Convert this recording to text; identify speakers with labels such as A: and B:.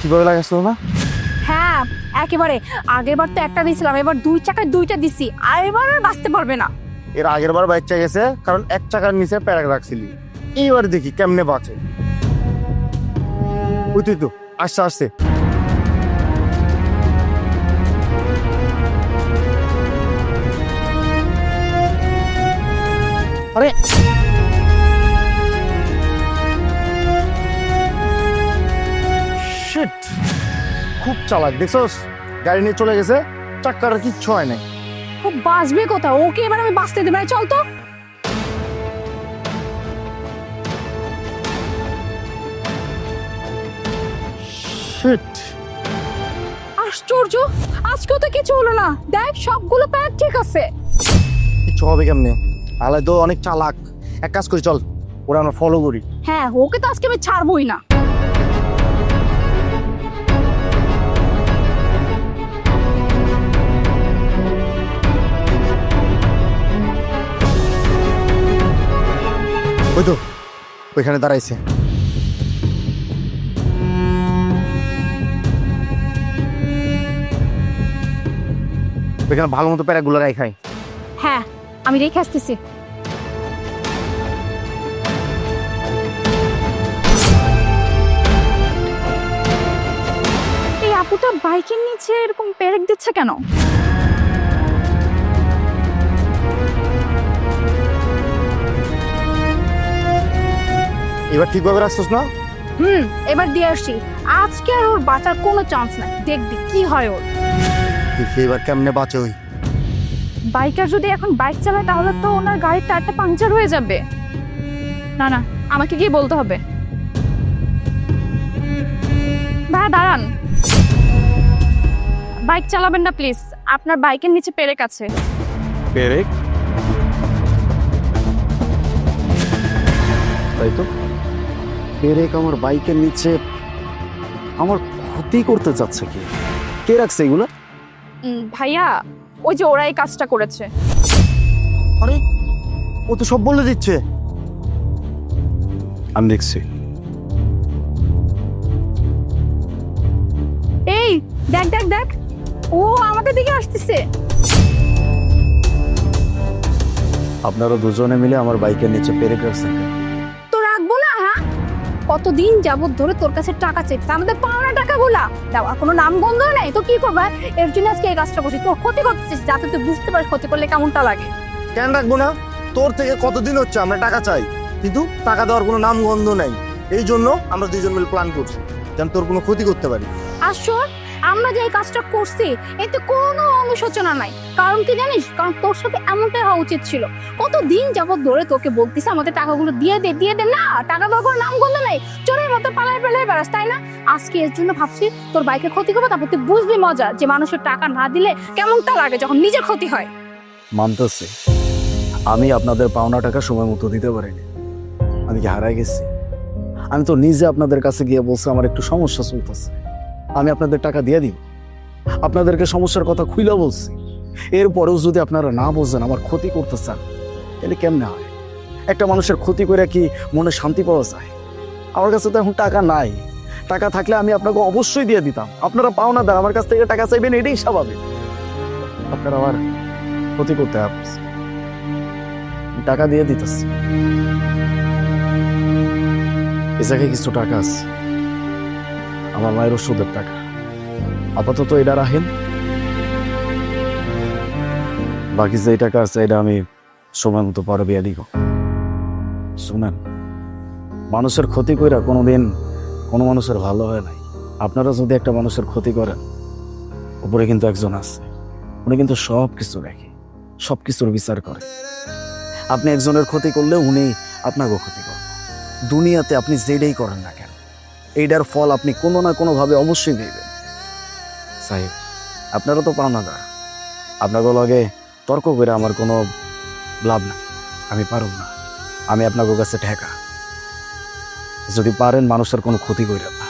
A: ঠিকভাবে লাগাইছিল না?
B: হ্যাঁ একেবারে। আগেরবার তো একটা দিছিলাম এবার দুই চাকায় দুইটা দিছি আর এবার আর বাঁচতে পারবে না।
A: এর আগেরবার বাচ্চা গেছে কারণ এক চাকার নিচে প্যারাক রাখছিলি। এইবার দেখি কেমনে বাঁচে। ওই তুই তো আসছে আসছে। চালাক দেখছস? গাড়ি নিয়ে চলে গেছে চাক্কার কিচ্ছু হয় নাই।
B: খুব বাঁচবে কোথাও ওকে এবার আমি বাঁচতে দেবো। চল তো।
A: শিট
B: আশ্চর্য! আজকেও তো কিছু হলো না। দেখ সবগুলো প্যাক ঠিক আছে।
A: কিচ্ছু হবে কেমনে? আলাই তো অনেক চালাক। এক কাজ করি চল। ওরা আমরা ফলো করি।
B: হ্যাঁ ওকে তো আজকে আমি ছাড়বই না।
A: ওই তো, ওইখানে দাঁড়াইছে। ওইখানে ভালো মতো প্যারাগুলো রাখাই
B: হ্যাঁ আমি রেখে আসতেছি। এই আপুটা বাইকের নিচে এরকম পেরেক দিচ্ছে কেন?
A: এবার ঠিকভাবে রাখছিস না?
B: হুম এবার দিয়ে আসছি। আজকে আর ওর বাঁচার কোনো চান্স নাই। দেখবি কি হয় ওর।
A: দেখি এবার কেমনে বাঁচে ওই।
B: বাইকার যদি এখন বাইক চালায় তাহলে তো ওনার গাড়ির টায়ারটা পাংচার হয়ে যাবে। না না আমাকে গিয়ে বলতে হবে। ভাই দাঁড়ান। বাইক চালাবেন না প্লিজ আপনার বাইকের নিচে পেরেক আছে।
A: পেরেক?
C: তাই তো? পেরেক আমার বাইকের নিচে আমার ক্ষতি করতে চাচ্ছে কি? কে রাখছে এগুলো?
B: ভাইয়া ওই যে ওরা এই কাজটা করেছে।
A: আরে ও তো সব বলে দিচ্ছে।
C: আমি দেখছি।
B: এই দেখ দেখ দেখ। ও আমাদের দিকে আসতেছে।
C: আপনারা দুজনে মিলে আমার বাইকের নিচে পেরেক রাখছেন
B: কতদিন যাবত ধরে তোর কাছে টাকা চাই আমাদের পাওনা টাকাগুলা। দেওয়া কোনো নাম গন্ধ নেই। তো কি করবা এর জন্য আজকে এই কাজটা করছি। তোর ক্ষতি করতেছিস যাতে তুই বুঝতে পারিস ক্ষতি করলে কেমনটা লাগে।
A: কেন রাখব না? তোর থেকে কতদিন হচ্ছে? আমরা টাকা চাই। কিন্তু টাকা দেওয়ার কোনো নাম গন্ধ নাই। এই জন্য আমরা দুজন মিলে প্ল্যান করছি যেন তোর কোনো ক্ষতি করতে পারি।
B: আর শোন আমরা যে এই কাজটা করছি, এতে কোনো অনুশোচনা নাই। কারণ কি জানিস? কারণ তোর সাথে এমনটাই হওয়া উচিত ছিল। কত দিন যাবত ধরে তোকে বলতিস আমাদের টাকাগুলো দিয়ে দে দিয়ে দে। না, টাকা দেওয়ার নাম গন্ধ নাই। চোরের মতো পালায় পালায় বেড়াস, তাই না? আজকে এর জন্য ভাবছি তোর বাইকে ক্ষতি করব, তারপর তুই বুঝবি মজা যে মানুষের টাকা না দিলে কেমনটা লাগে যখন নিজের ক্ষতি হয়।
C: মানতেছি। আমি আপনাদের পাওনা টাকা সময় মতো দিতে পারিনি। আমি কি হারাই গেছি? আমি তো নিজে আপনাদের কাছে গিয়ে বলছি, আমার একটু সমস্যা চলতেছে। আমি আপনাদের টাকা দিয়ে দিব আপনাদেরকে সমস্যার কথা খুইলা বলছি। এরপরেও যদি আপনারা না বোঝেন আমার ক্ষতি করতে চান তাহলে কেমনে হয়? একটা মানুষের ক্ষতি করে কি মনে শান্তি পাওয়া যায়? আমার কাছে তো এখন টাকা নাই। টাকা থাকলে আমি আপনাকে অবশ্যই দিয়ে দিতাম। আপনারা পাওনা দেন আমার কাছ থেকে টাকা চাইবেন, এটাই স্বাভাবিক। আপনারা আমার ক্ষতি করতে টাকা দিয়ে দিতেছে। এ জায়গায় কিছু টাকা আছে। আমার মায়ের ওষুধের টাকা। আপাতত এটা রাখেন। বাকি যে টাকা আছে, এটা আমি সময় মতো দিব। শুনেন, মানুষের ক্ষতি কইরা কোনোদিন কোনো মানুষের ভালো হয় নাই। আপনারা যদি একটা মানুষের ক্ষতি করেন, উপরে কিন্তু একজন আছে। উনি কিন্তু সব কিছু দেখে সব কিছুর বিচার করে। আপনি একজনের ক্ষতি করলে উনি আপনাকেও ক্ষতি করেন। দুনিয়াতে আপনি যেটাই করেন না এইটার ফল আপনি কোনো না কোনোভাবে অবশ্যই পেয়েবেন সাহেব। আপনারা তো পাওনা দা আপনাকে লগে তর্ক করে আমার কোনো লাভ না আমি পারব না। আমি আপনাকে কাছে ঠেকা। যদি পারেন মানুষের কোনো ক্ষতি করে না